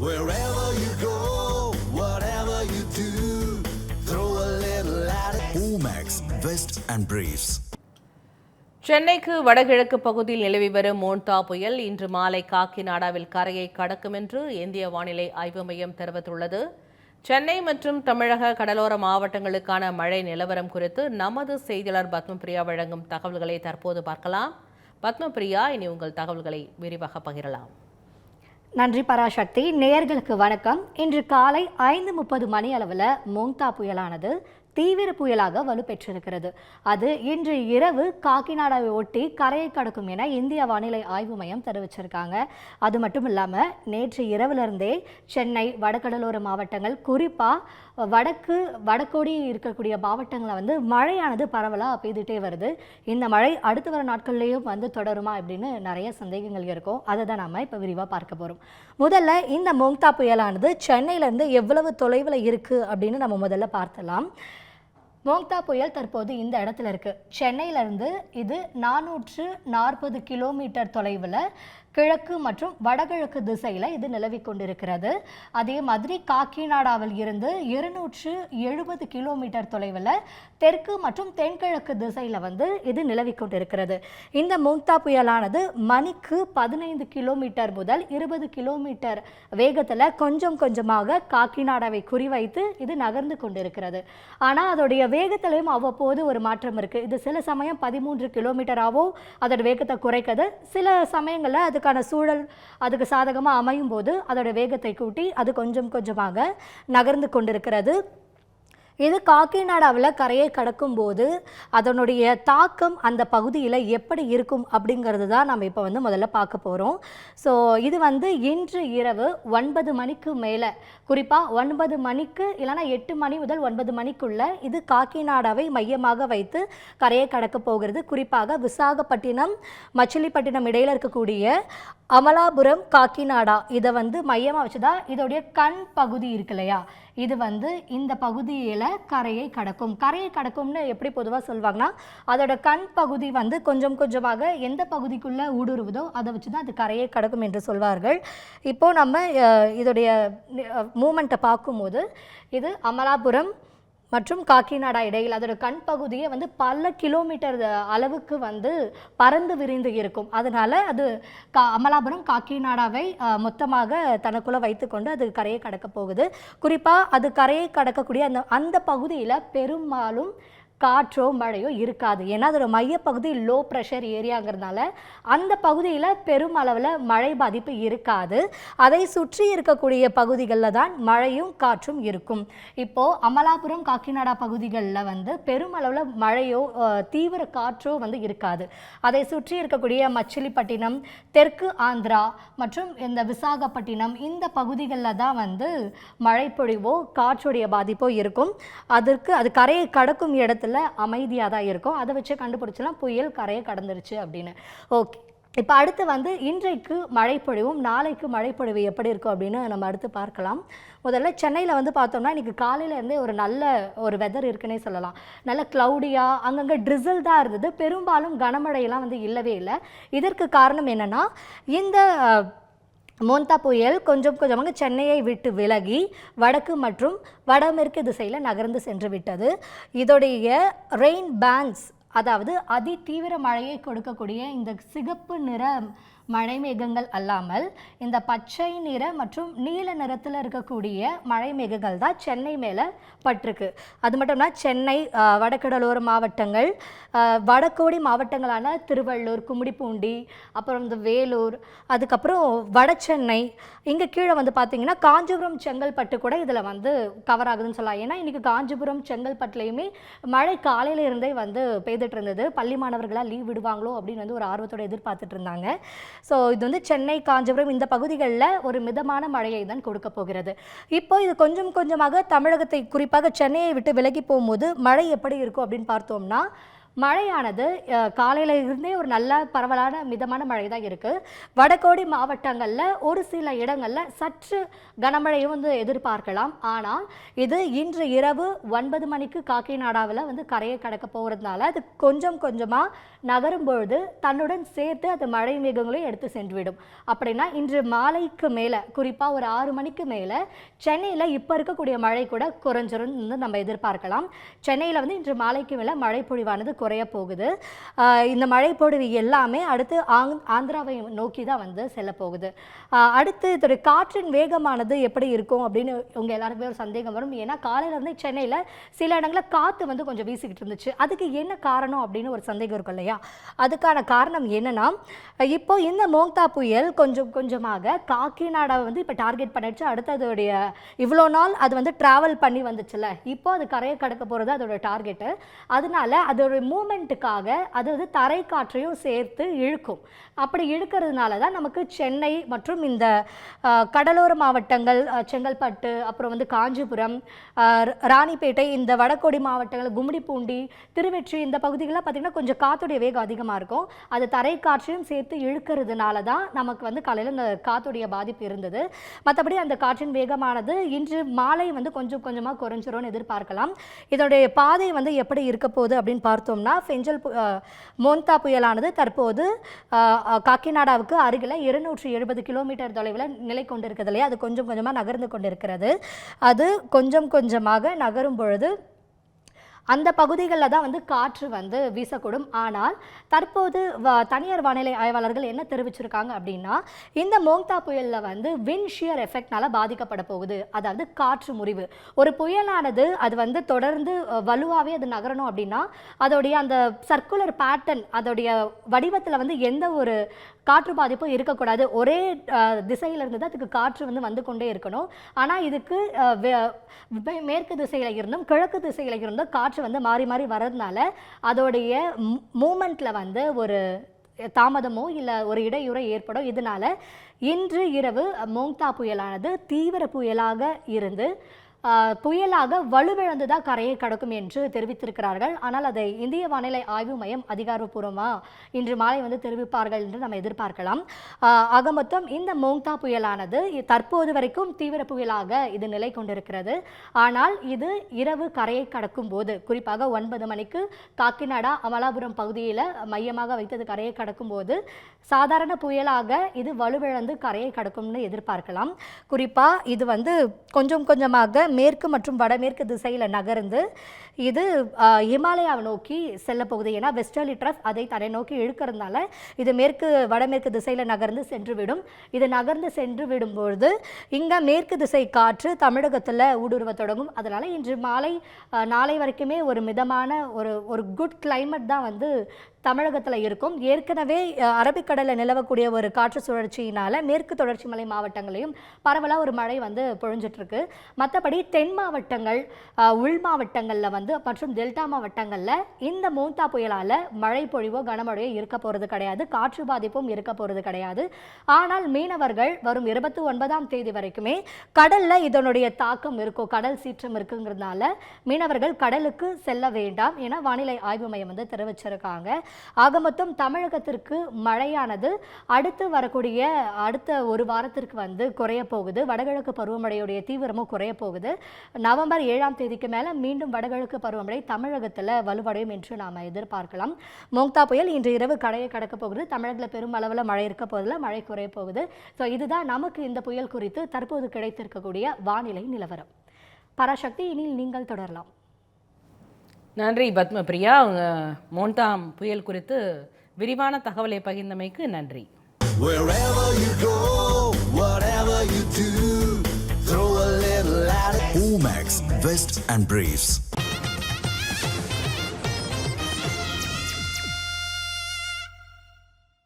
Wherever you go, whatever you do, throw a little at it. Omax, Vest and Briefs. சென்னைக்கு வடகிழக்கு பகுதியில் நிலவி வரும் மோன்தா புயல் இன்று மாலை காக்கிநாடாவில் கரையை கடக்கும் என்று இந்திய வானிலை ஆய்வு மையம் தெரிவித்துள்ளது சென்னை மற்றும் தமிழக கடலோர மாவட்டங்களுக்கான மழை நிலவரம் குறித்து நமது செய்தியாளர் பத்மபிரியா வழங்கும் தகவல்களை தற்போது பார்க்கலாம் பத்மபிரியா இனி உங்கள் தகவல்களை விரிவாக பகிரலாம் நன்றி பராசக்தி நேர்களுக்கு வணக்கம். இன்று காலை ஐந்து முப்பது மணி அளவில் மோங்தா புயலானது தீவிர புயலாக வலுப்பெற்றிருக்கிறது. அது இன்று இரவு காக்கிநாடாவை ஒட்டி கரையை கடக்கும் என இந்திய வானிலை ஆய்வு மையம் தெரிவிச்சிருக்காங்க. அது மட்டும் இல்லாமல் நேற்று இரவிலிருந்தே சென்னை வடகடலோர மாவட்டங்கள் குறிப்பாக வடக்கு வடக்கோடி இருக்கக்கூடிய மாவட்டங்களில் வந்து மழையானது பரவலாக பெய்துட்டே வருது. இந்த மழை அடுத்து வர நாட்கள்லேயும் வந்து தொடருமா அப்படின்னு நிறைய சந்தேகங்கள் இருக்கும். அதை தான் நாம் இப்போ விரிவாக பார்க்க போகிறோம் முதல்ல இந்த மோங்தா புயலானது சென்னையிலேருந்து எவ்வளவு தொலைவில் இருக்குது அப்படின்னு நம்ம முதல்ல பார்த்தலாம் மோங்தா புயல் தற்போது இந்த இடத்துல இருக்கு. சென்னையிலிருந்து இது நானூற்று நாற்பது கிலோமீட்டர் தொலைவில் கிழக்கு மற்றும் வடகிழக்கு திசையில் இது நிலவி கொண்டிருக்கிறது. அதே மாதிரி காக்கிநாடாவில் இருந்து இருநூற்று எழுபது கிலோமீட்டர் தொலைவில் தெற்கு மற்றும் தென்கிழக்கு திசையில் வந்து இது நிலவி கொண்டிருக்கிறது. இந்த மோங்தா புயலானது மணிக்கு பதினைந்து கிலோமீட்டர் முதல் இருபது கிலோமீட்டர் வேகத்தில் கொஞ்சம் கொஞ்சமாக காக்கிநாடாவை குறிவைத்து இது நகர்ந்து கொண்டிருக்கிறது. ஆனால் அதோடைய வேகத்திலையும் அவ்வப்போது ஒரு மாற்றம் இருக்குது இது சில சமயம் பதிமூன்று கிலோமீட்டராகவோ அதோட வேகத்தை குறைக்கிறது. சில சமயங்களில் அதுக்கான சூழல் அதுக்கு சாதகமாக அமையும் போது அதோட வேகத்தை கூட்டி அது கொஞ்சம் கொஞ்சமாக நகர்ந்து கொண்டிருக்கிறது. இது காக்கிநாடாவில் கரையை கடக்கும்போது அதனுடைய தாக்கம் அந்த பகுதியில் எப்படி இருக்கும் அப்படிங்கிறது தான் நம்ம இப்போ வந்து முதல்ல பார்க்க போகிறோம் ஸோ இது வந்து இன்று இரவு ஒன்பது மணிக்கு மேலே. குறிப்பாக ஒன்பது மணிக்கு இல்லைனா எட்டு மணி முதல் ஒன்பது மணிக்குள்ள இது காக்கிநாடாவை மையமாக வைத்து கரையை கடக்க போகிறது. குறிப்பாக விசாகப்பட்டினம் மச்சிலிப்பட்டினம் இடையில் இருக்கக்கூடிய அமலாபுரம் காக்கிநாடா இதை வந்து மையமாக வச்சுதான் இதோடைய கண் பகுதி இருக்கு இல்லையா? இது வந்து இந்த பகுதியில் கரையை கடக்கும். கரையை கடக்கும்னு எப்படி பொதுவாக சொல்லுவாங்கன்னா அதோட கண் பகுதி வந்து கொஞ்சம் கொஞ்சமாக எந்த பகுதிக்குள்ளே ஊடுருவுதோ அதை வச்சு தான் அது கரையை கடக்கும் என்று சொல்வார்கள். இப்போது நம்ம இதோடைய மூமெண்ட்டை பார்க்கும்போது இது அமலாபுரம் மற்றும் காக்கிநாடா இடையில் அதோட கண் பகுதியை வந்து பல கிலோமீட்டர் அளவுக்கு வந்து பறந்து விரிந்து இருக்கும். அதனால அது கா அமலாபுரம் காக்கிநாடாவை மொத்தமாக தனக்குள்ளே வைத்துக்கொண்டு அது கரையை கடக்க போகுது. குறிப்பாக அது கரையை கடக்கக்கூடிய அந்த அந்த பகுதியில் பெரும்பாலும் காற்றோ மழையோ இருக்காது. ஏன்னா அதோட மையப்பகுதி லோ ப்ரெஷர் ஏரியாங்கிறதுனால அந்த பகுதியில் பெரும் அளவில் மழை பாதிப்பு இருக்காது. அதை சுற்றி இருக்கக்கூடிய பகுதிகளில் தான் மழையும் காற்றும் இருக்கும். இப்போது அமலாபுரம் காக்கிநாடா பகுதிகளில் வந்து பெரும் அளவில் மழையோ தீவிர காற்றோ வந்து இருக்காது. அதை சுற்றி இருக்கக்கூடிய மச்சிலிப்பட்டினம் தெற்கு ஆந்திரா மற்றும் இந்த விசாகப்பட்டினம் இந்த பகுதிகளில் தான் வந்து மழை பொழிவோ காற்றுடைய பாதிப்போ இருக்கும். அதற்கு அது கரையை கடக்கும் இடத்துல அமைதியாக தான் இருக்கும். அதை வச்சு கண்டுபிடிச்சலாம் புயல் கரையை கடந்துருச்சு அப்படின்னு. ஓகே. இப்போ அடுத்து வந்து இன்றைக்கு மழைப்பொழிவும் நாளைக்கு மழைப்பொழிவு எப்படி இருக்கும் அப்படின்னு நம்ம அடுத்து பார்க்கலாம். முதல்ல சென்னையில் வந்து பார்த்தோம்னா இன்றைக்கி காலையிலேருந்தே ஒரு நல்ல ஒரு வெதர் இருக்குன்னே சொல்லலாம். நல்ல க்ளவுடியாக அங்கங்கே ட்ரிசல் தான் இருந்தது. பெரும்பாலும் கனமழையெல்லாம் வந்து இல்லவே இல்லை. இதற்கு காரணம் என்னென்னா இந்த மோந்தா புயல் கொஞ்சம் கொஞ்சமாக சென்னையை விட்டு விலகி வடக்கு மற்றும் வடமேற்கு திசையில் நகர்ந்து சென்று விட்டது. இதோடைய ரெயின் பேண்ட்ஸ் அதாவது அதி தீவிர மழையை கொடுக்கக்கூடிய இந்த சிகப்பு நிற மழை மேகங்கள் அல்லாமல் இந்த பச்சை நிற மற்றும் நீல நிறத்தில் இருக்கக்கூடிய மழை மேகங்கள் தான் சென்னை மேலே பட்டிருக்கு. அது மட்டும் இல்ல சென்னை வடகடலோர மாவட்டங்கள் வடகோடி மாவட்டங்களான திருவள்ளூர் கும்மிடிப்பூண்டி அப்புறம் இந்த வேலூர் அதுக்கப்புறம் வட சென்னை இங்கே கீழே வந்து பார்த்தீங்கன்னா காஞ்சிபுரம் செங்கல்பட்டு கூட இதில் வந்து கவர் ஆகுதுன்னு சொல்லலாம். ஏன்னா இன்றைக்கி காஞ்சிபுரம் செங்கல்பட்டுலேயுமே மழை காலையில இருந்தே வந்து பெய்துட்டு இருந்தது. பள்ளி மாணவர்களாக லீவ் விடுவாங்களோ அப்படின்னு வந்து ஒரு ஆர்வத்தோட எதிர்பார்த்துட்டு இருந்தாங்க. ஸோ இது வந்து சென்னை காஞ்சிபுரம் இந்த பகுதிகளில் ஒரு மிதமான மழையை தான் கொடுக்க போகிறது. இப்போ இது கொஞ்சம் கொஞ்சமாக தமிழகத்தை குறிப்பாக சென்னையை விட்டு விலகி போகும்போது மழை எப்படி இருக்கும் அப்படின்னு பார்த்தோம்னா மழையானது அஹ், காலையில இருந்தே ஒரு நல்ல பரவலான மிதமான மழை தான் இருக்குது வடகோடி மாவட்டங்களில் ஒரு சில இடங்களில் சற்று கனமழையும் வந்து எதிர்பார்க்கலாம். ஆனால் இது இன்று இரவு ஒன்பது மணிக்கு காக்கிநாடாவில் வந்து கரையை கடக்க போகிறதுனால அது கொஞ்சம் கொஞ்சமாக நகரும் பொழுது தன்னுடன் சேர்த்து அது மழை மேகங்களையும் எடுத்து சென்றுவிடும். அப்படின்னா இன்று மாலைக்கு மேலே குறிப்பாக ஒரு ஆறு மணிக்கு மேலே சென்னையில் இப்போ இருக்கக்கூடிய மழை கூட குறைஞ்சிரும் நம்ம எதிர்பார்க்கலாம். சென்னையில் வந்து இன்று மாலைக்கு மேலே மழை பொழிவானது குறைய போகுது. இந்த மழை பொழிவு எல்லாமே அடுத்து ஆங் ஆந்திராவை நோக்கி தான் வந்து செல்ல போகுது. அடுத்து இதோட காற்றின் வேகமானது எப்படி இருக்கும் அப்படின்னு உங்கள் எல்லாருக்குமே ஒரு சந்தேகம் வரும். ஏன்னா காலையில இருந்து சென்னையில் சில இடங்களில் காற்று வந்து கொஞ்சம் வீசிக்கிட்டு இருந்துச்சு. அதுக்கு என்ன காரணம் அப்படின்னு ஒரு சந்தேகம் இருக்கும் இல்லையா? அதுக்கான காரணம் என்னன்னா இப்போ இந்த மோங்தா புயல் கொஞ்சம் கொஞ்சமாக காக்கிநாடாவை வந்து இப்போ டார்கெட் பண்ணிடுச்சு. அடுத்து அதோடைய இவ்வளோ நாள் அது வந்து ட்ராவல் பண்ணி வந்துச்சுல்ல. இப்போ அது கரையை கடக்க போகிறது அதோட டார்கெட்டு. அதனால அதோட மூமெண்ட்டுக்காக அதாவது தரை காற்றையும் சேர்த்து இழுக்கும். அப்படி இழுக்கிறதுனால தான் நமக்கு சென்னை மற்றும் இந்த கடலோர மாவட்டங்கள் செங்கல்பட்டு அப்புறம் வந்து காஞ்சிபுரம் ராணிப்பேட்டை இந்த வடகோடி மாவட்டங்கள் கும்மிடிப்பூண்டி திருவெற்றி இந்த பகுதிகளெலாம் பார்த்திங்கன்னா கொஞ்சம் காற்றுடைய வேகம் அதிகமாக இருக்கும். அது தரை காற்றையும் சேர்த்து இழுக்கிறதுனால தான் நமக்கு வந்து காலையில் இந்த காற்றுடைய பாதிப்பு இருந்தது. மற்றபடி அந்த காற்றின் வேகமானது இன்று மாலை வந்து கொஞ்சம் கொஞ்சமாக குறைஞ்சிரும்னு எதிர்பார்க்கலாம். இதோடைய பாதை வந்து எப்படி இருக்க போகுது அப்படின்னு பார்த்தோம்னா ஃபெஞ்சல் மோந்தா மோன்தா புயலானது தற்போது காக்கிநாடாவுக்கு அருகில் இருநூற்றி எழுபது கிலோமீட்டர் தொலைவில் நிலை கொண்டிருக்கிறது இல்லையா? அது கொஞ்சம் கொஞ்சமாக நகர்ந்து கொண்டிருக்கிறது. அது கொஞ்சம் கொஞ்சமாக நகரும் பொழுது அந்த பகுதிகளில் தான் வந்து காற்று வந்து வீசக்கூடும். ஆனால் தற்போது வ- தனியார் வானிலை ஆய்வாளர்கள் என்ன தெரிவிச்சிருக்காங்க அப்படின்னா இந்த மோங்தா புயலில் வந்து வின் ஷியர் எஃபெக்ட்னால பாதிக்கப்பட போகுது. அதாவது காற்று முறிவு. ஒரு புயலானது அது வந்து தொடர்ந்து வலுவாகவே அது நகரணும் அப்படின்னா அதோடைய அந்த சர்க்குலர் பேட்டர்ன் அதோடைய வடிவத்தில் வந்து எந்த ஒரு காற்று பாதிப்பும் இருக்கக்கூடாது. ஒரே திசையிலிருந்து தான் அதுக்கு காற்று வந்து வந்து கொண்டே இருக்கணும். ஆனால் இதுக்கு மேற்கு திசையில இருந்தும் கிழக்கு திசையில் இருந்தும் காற்று வந்து மாறி மாறி வர்றதுனால அதோடைய மூமெண்ட்ல வந்து ஒரு தாமதமோ இல்லை ஒரு இடையூறோ ஏற்படும். இதனால இன்று இரவு மோங்தா புயலானது தீவிர புயலாக இருந்து புயலாக வலுவிழந்து தான் கரையை கடக்கும் என்று தெரிவித்திருக்கிறார்கள். ஆனால் அதை இந்திய வானிலை ஆய்வு மையம் அதிகாரப்பூர்வமாக இன்று மாலை வந்து தெரிவிப்பார்கள் என்று நம்ம எதிர்பார்க்கலாம். ஆக மொத்தம் இந்த மோங்தா புயலானது தற்போது வரைக்கும் தீவிர புயலாக இது நிலை கொண்டிருக்கிறது. ஆனால் இது இரவு கரையை கடக்கும் போது குறிப்பாக ஒன்பது மணிக்கு காக்கிநாடா அமலாபுரம் பகுதியில் மையமாக வைத்தது கரையை கடக்கும் போது சாதாரண புயலாக இது வலுவிழந்து கரையை கடக்கும்னு எதிர்பார்க்கலாம். குறிப்பாக இது வந்து கொஞ்சம் கொஞ்சமாக மேற்கு மற்றும் வடமேற்கு திசையில் நகர்ந்து இது இமாலயாவை நோக்கி செல்ல போகுது. ஏன்னா வெஸ்டர்லி ட்ரஃப் அதை தன்னை நோக்கி இழுக்கிறதுனால இது மேற்கு வடமேற்கு திசையில் நகர்ந்து சென்று விடும் இது நகர்ந்து சென்று விடும்பொழுது இங்கே மேற்கு திசை காற்று தமிழகத்தில் ஊடுருவ தொடங்கும். அதனால் இன்று மாலை நாளை வரைக்குமே ஒரு மிதமான ஒரு ஒரு குட் கிளைமேட் தான் வந்து தமிழகத்தில் இருக்கும். ஏற்கனவே அரபிக்கடலில் நிலவக்கூடிய ஒரு காற்று சுழற்சியினால் மேற்கு தொடர்ச்சி மலை மாவட்டங்களையும் பரவலாக ஒரு மழை வந்து பொழிஞ்சிட்ருக்கு. மற்றபடி தென் மாவட்டங்கள் உள் மாவட்டங்களில் வந்து மற்றும் டெல்டா மாவட்டங்களில் இந்த மோந்தா புயலால் மழை பொழிவோ கனமழையோ இருக்க போகிறது கிடையாது. காற்று பாதிப்பும் இருக்க போகிறது கிடையாது. ஆனால் மீனவர்கள் வரும் இருபத்தி ஒன்பதாம் தேதி வரைக்குமே கடலில் இதனுடைய தாக்கம் இருக்கும். கடல் சீற்றம் இருக்குங்கிறதுனால மீனவர்கள் கடலுக்கு செல்ல வேண்டாம் என வானிலை ஆய்வு மையம் வந்து தெரிவிச்சிருக்காங்க. ஆக மொத்தம் தமிழகத்திற்கு மழையானது. அடுத்து வரக்கூடிய அடுத்த ஒரு வாரத்திற்கு வந்து குறைய போகுது. வடகிழக்கு பருவமழையுடைய தீவிரமும் குறைய போகுது. நவம்பர் ஏழாம் தேதிக்கு மேலே மீண்டும் வடகிழக்கு பருவமழை தமிழகத்தில் வலுவடையும் என்று நாம் எதிர்பார்க்கலாம். மோங்தா புயல் இன்று இரவு கடையை கடக்க போகுது. தமிழகத்தில் பெரும் அளவில் மழை இருக்க போதில் மழை குறைய போகுது. ஸோ இதுதான் நமக்கு இந்த புயல் குறித்து தற்போது கிடைத்திருக்கக்கூடிய வானிலை நிலவரம். பராசக்தி இனி நீங்கள் தொடரலாம். நன்றி பத்மபிரியா அவங்க மோன்தாம் புயல் குறித்து விரிவான தகவலை பகிர்ந்தமைக்கு நன்றி. Omax, Vest and Briefs.